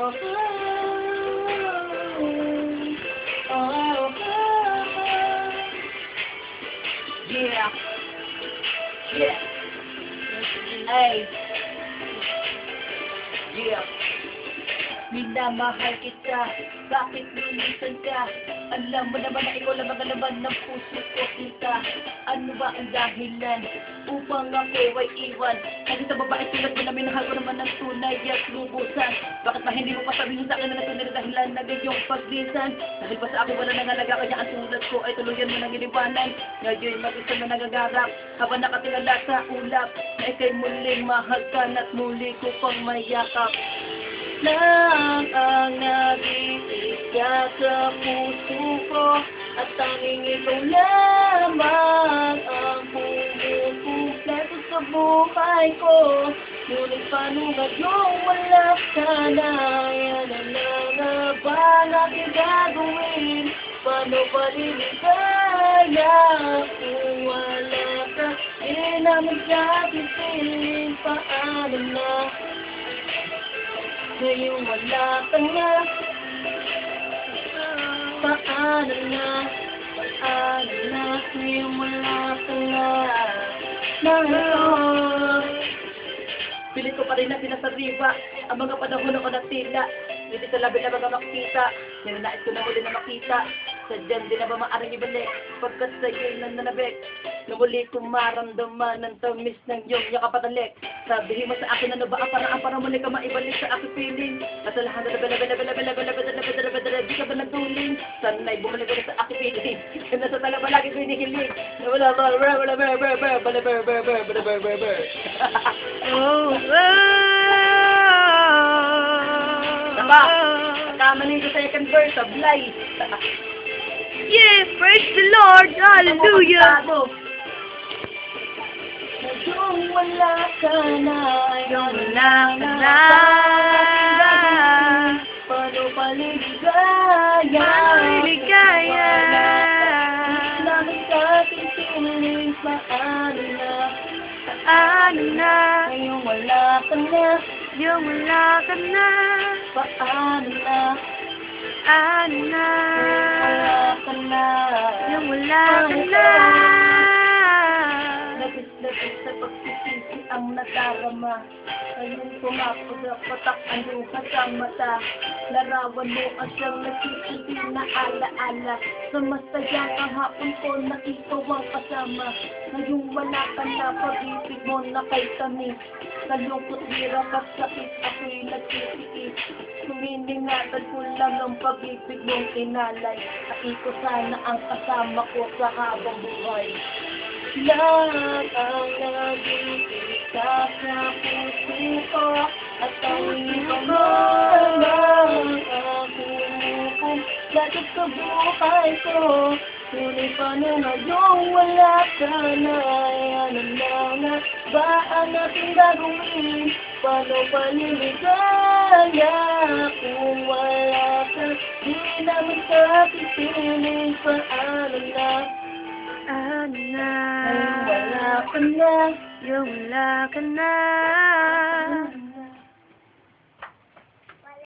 oh, oh, oh, oh. Yeah. Yeah. Ay. Yeah. Minamahal kita, bakit lumisan ka? Alam mo naman na ikaw lang ang laman ng puso ko. Ano ba ang dahilan upang ako ay iwan? Kasi sa babae tulad na minahal ko naman ng tunay at lubusan. Bakit ba hindi mo pa sabihin sa akin na tunay na dahilan na ganyong paglisan? Dahil ba sa ako wala nangalaga kanya ang tulad ko ay tuluyan mo ng iniwanan. Ngayon mag-isa na nagagarap habang nakatingala sa ulap na ikay muling mahal ka at muli ko pang mayakap lang ang nag-iiga sa puso ko. At tanging ikaw lamang ang pumupumpleto sa buhay ko. Ngunit paano ngayong wala ka na? Yan ang nga ba natin gagawin. Paano ba liligaya kung wala ka? Di naman sa pipiling paano na ngayon wala ka na. Paano na Paano na. Ngayon wala ka na. Na Pilit ko pa rin na pinasariwa. Ang mga panahon ako na tila Hindi sa labi na mga makita. Ninanais ko na muli na makita Sadyang di na ba maaaring ibalik eh? Pagkat sa'yo'y nananabik Namuli kong maramdaman Ang tamis ng iyong yakapatalik. Sabihin mo sa akin ano ba ang paraan Para muli ka maibalik sa aking feeling At sa lahat na Di ka ba natuling Sana'y bumalik ulit sa aking feeling Kaya nasa talaga lagi ko hinihilig Na wala ba Wala ba Wala ba Wala ba Wala ba Wala ba Wala ba Oh Taba Kamali ko sa second verse Sablay Yeah, praise the Lord, hallelujah. Yung wala ka na, yung Wala ka na. Paano paligaya? Paano ligaya? Namin sa ating piling, paano na? Paano na, Ngayong wala ka na, yung wala ka na, paano na? Sana Yung wala pagsisisi ang nadarama Ngayong pumapudak patak ang luha sa mata. Larawan mo ang siyang nasisindi na alaala. Sa masayang kahapon ko na ikaw ang kasama Ngayong wala ka na pag-ibig mo na kay kami. Kalungkot, hirap at sakit ako'y nagsisiis Suminingatan ko lang ang pag-ibig mong kinalay. At ito sana ang kasama ko sa habang buhay. Lahat ang sa puso ko At ang ibang lang ang kumukong Lahat sa buhay ko. Ngunit paano ngayong wala ka na. Ano na nga ba ang ating gagawin? Paano paniligaya Kung wala ka? Di naman sa pipiling Paano na. Ano na, ka na, yawala ka na.